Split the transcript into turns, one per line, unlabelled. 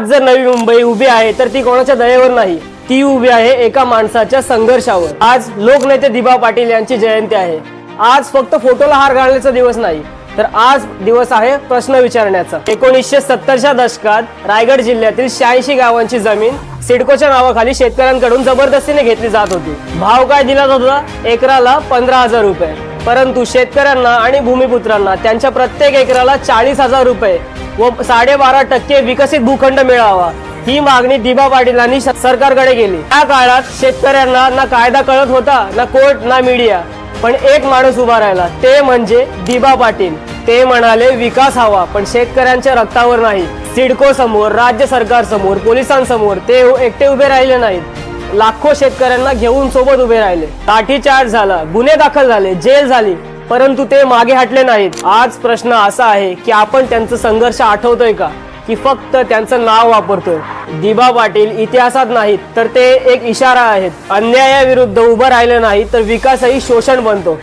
आज जर नवी मुंबई उभी आहे तर ती कोणाच्या दयेवर नाही? ती उभी आहे एका माणसाच्या संघर्षावर. आज लोकनेते दिबा पाटील यांची जयंती आहे. आज फक्त फोटोला हार घालण्याचा दिवस नाही तर आज दिवस आहे प्रश्न विचारण्याचा. एकोणीसशे सत्तरच्या दशकात रायगड जिल्ह्यातील शहाऐंशी गावांची जमीन सिडकोच्या नावाखाली शेतकऱ्यांकडून जबरदस्तीने घेतली जात होती. भाव काय दिला जात होता? एकराला पंधरा हजार रुपये. परंतु शेतकऱ्यांना आणि भूमिपुत्रांना त्यांच्या प्रत्येक एकराला चाळीस हजार रुपये. व साडेबारा टक्के विकसित भूखंड मिळावा. ही मागणी दिबा पाटीलांनी श- सरकारकडे केली. त्या काळात शेतकऱ्यांना ना कायदा कळत होता ना कोर्ट ना मीडिया. पण एक माणूस उभा राहिला ते म्हणजे दिबा पाटील. ते म्हणाले विकास हवा पण शेतकऱ्यांच्या रक्तावर नाही. सिडको समोर राज्य सरकार समोर पोलिसांसमोर ते एकटे उभे राहिले नाहीत. लाखो शेतकऱ्यांना घेऊन सोबत उभे राहिले. लाठीचार्ज झाला गुन्हे दाखल झाले जेल झाली. परंतु ते मागे हटले नाहीत. आज प्रश्न असा आहे की आपण त्यांचं संघर्ष आठवतोय का? की फक्त त्यांचं नाव वापरतोय. दिबा पाटील इतिहासात नाहीत तर ते एक इशारा आहेत. अन्यायाविरुद्ध उभं राहिलं नाही तर विकासही शोषण बनतो.